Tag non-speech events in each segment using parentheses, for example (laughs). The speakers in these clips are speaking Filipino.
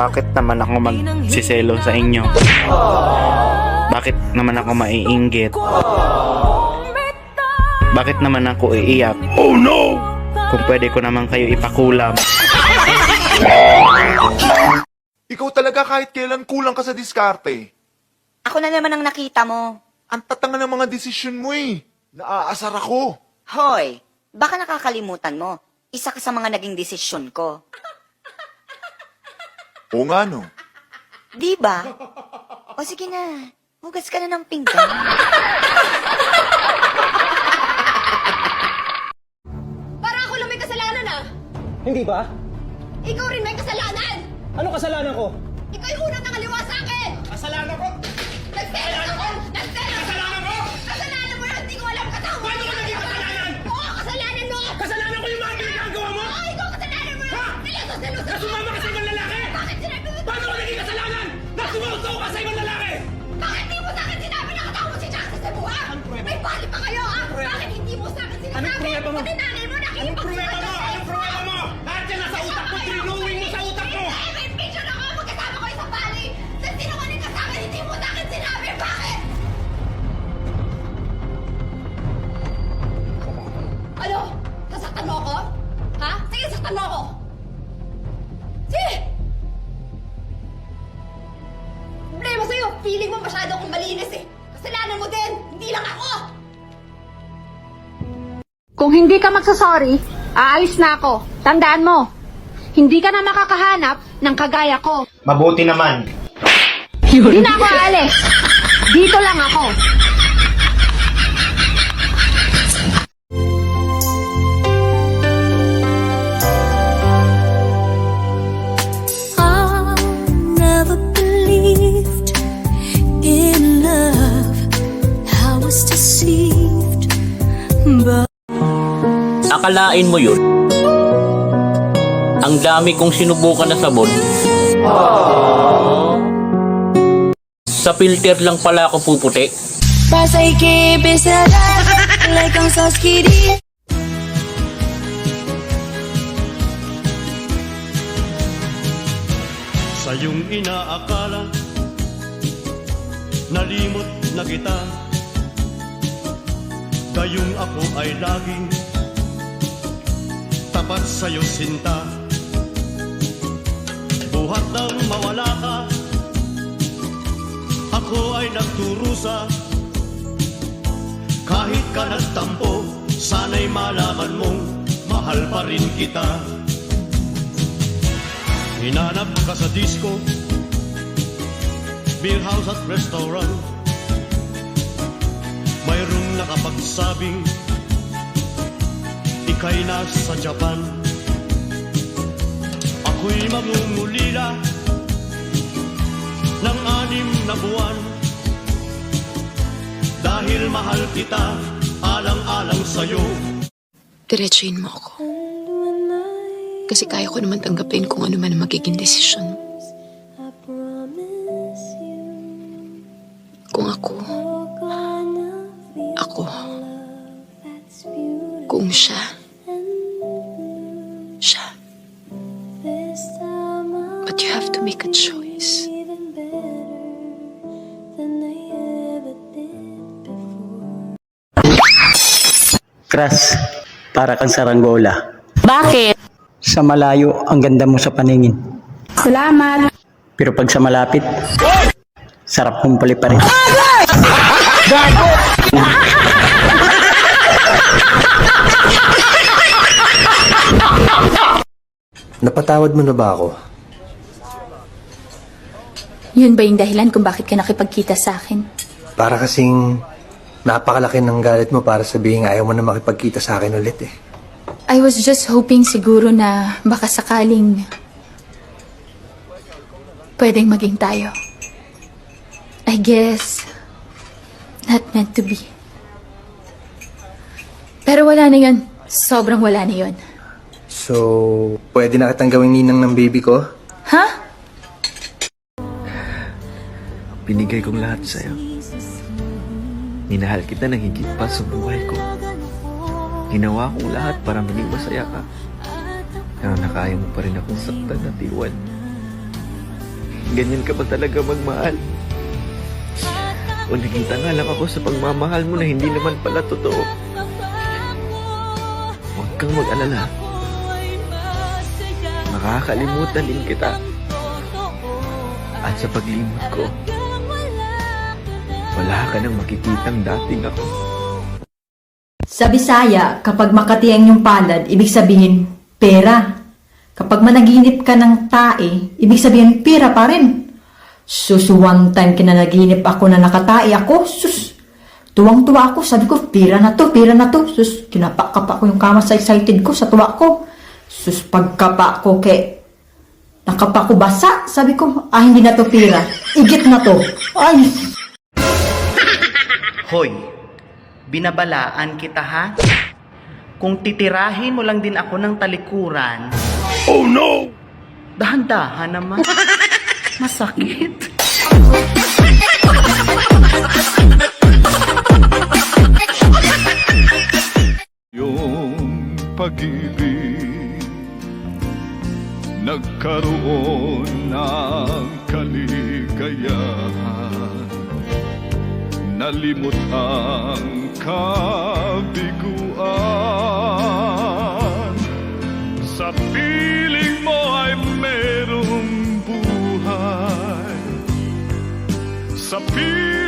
Bakit naman ako magsiselo sa inyo? Bakit naman ako maiinggit? Bakit naman ako iiyak? Oh no! Kung pwede ko naman kayo ipakulam. Ikaw talaga kahit kailan kulang ka sa diskarte. Ako na naman ang nakita mo. Ang tatanga ng mga desisyon mo eh. Naaasar ako. Hoy, baka nakakalimutan mo. Isa ka sa mga naging desisyon ko. Oo nga no. Di ba? O sige na, hugas ka na ng pinggan. Para ako lang may kasalanan ah! Hindi ba? Ikaw rin may kasalanan! Ano kasalanan ko? Kung hindi ka magsasorry, aayos na ako. Tandaan mo, hindi ka na makakahanap ng kagaya ko. Mabuti naman. Hindi na ako aalis. Dito lang ako. Akalain mo yun. Ang dami kong sinubukan na sabon. Sa filter lang pala ako puputi. Pasay besará like ang saskiri. Sa iyong inaakala Nalimot na kita Gayong ako ay laging Tapat sa'yo sinta. Buhat nang mawala ka. Ako ay nagturusa. Kahit ka nagtampo Sana'y malaman mong Mahal pa rin kita. Hinanap ka sa disco Beer house at restaurant. Mayroong nakapagsabing Ika'y nasa Japan Ako'y mamumulila Ng anim na buwan Dahil mahal kita Alang-alang sa'yo Diretsuhin mo ako. Kasi kaya ko naman tanggapin kung ano man ang magiging desisyon mo. Kung ako, ako, kung siya. Kras, para kang saranggola. Bakit? Sa malayo, ang ganda mo sa paningin. Salamat. Pero pag sa malapit, sarap kumpuli pa rin. Napatawad mo na ba ako? Yun ba yung dahilan kung bakit ka nakipagkita sa akin? Para kasing napakalaki ng galit mo para sabihin ayaw mo na makipagkita sa akin ulit eh. I was just hoping siguro na baka sakaling pwedeng maging tayo. I guess not meant to be. Pero wala na yun. Sobrang wala na yun. So, pwede na kitang gawing ninang ng baby ko? Ha? Binigay kong lahat sa'yo. Minahal kita ng higit pa sa buhay ko. Ginawa kong lahat para maging masaya ka. Pero nakaya mo pa rin akong saktan at iwan. Ganyan ka ba talaga magmahal? O nakita nga lang ako sa pagmamahal mo na hindi naman pala totoo. Huwag kang mag-alala. Makakalimutan din kita. At sa paglimot ko, wala ka nang makikitang dating ako. Sa Bisaya, kapag Makati ang yung palad, ibig sabihin, pera. Kapag managinip ka ng tae, ibig sabihin, pera pa rin. Sus, one time kinanaginip ako na nakatae ako, sus. Tuwang-tuwa ako, sabi ko, pira na to, pira na to. Sus, kinapakapa ko yung kama sa excited ko, sa tuwa ko. Sus, pagkapa ko kay, nakapa ko basa. Sabi ko, ah, hindi na to pira. Igit na to. Ay, Hoy, binabalaan kita ha? Kung titirahin mo lang din ako ng talikuran, Oh no! dahan-dahan naman. (laughs) Masakit. Yung pag-ibig Nagkaroon ng Nalimot ang kabiguan. Sa piling mo ay merong buhay. Sa piling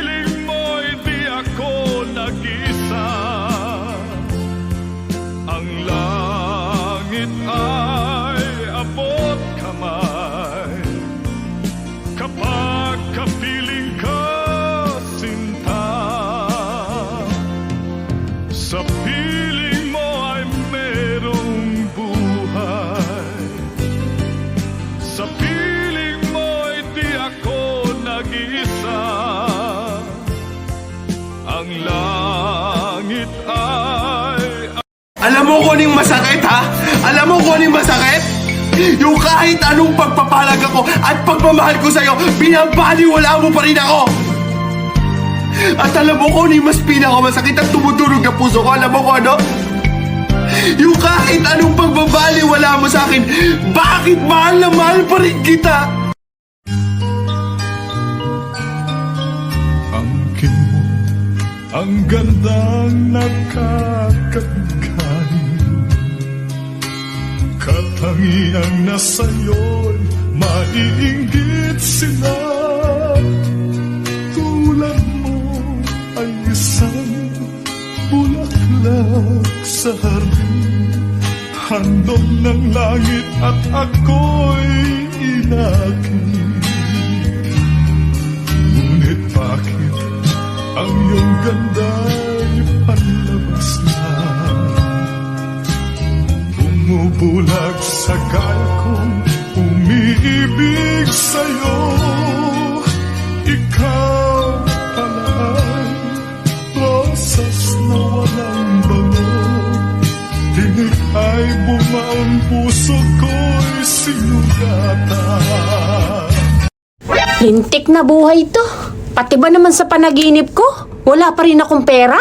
Ang langit ay Alam mo kung anong masakit, ha? Alam mo kung anong masakit? Yung kahit anong pagpapalag ako at pagmamahal ko sa'yo, binabaliwala mo pa rin ako! At alam mo kung ano yung mas pinakamasakit at tumutunog ang puso ko, alam mo kung ano? Yung kahit anong pagbabaliwala mo sa akin, bakit mahal na mahal pa rin kita? Ang gandang nakakagkay. Katangiang nasa'yo'y maiinggit sila. Tulad mo ay isang bulaklak sa hardin Handog ng langit at ako'y inakit Ngunit bakit ang iyong ganda'y panlabas na. Bumubulag sa kong umiibig sa'yo. Ikaw pala ay rosas na walang bango. Tinig ay bumaon puso ko'y sinugatan. Lintik na buhay to. Pati ba naman sa panaginip ko? Wala pa rin akong pera?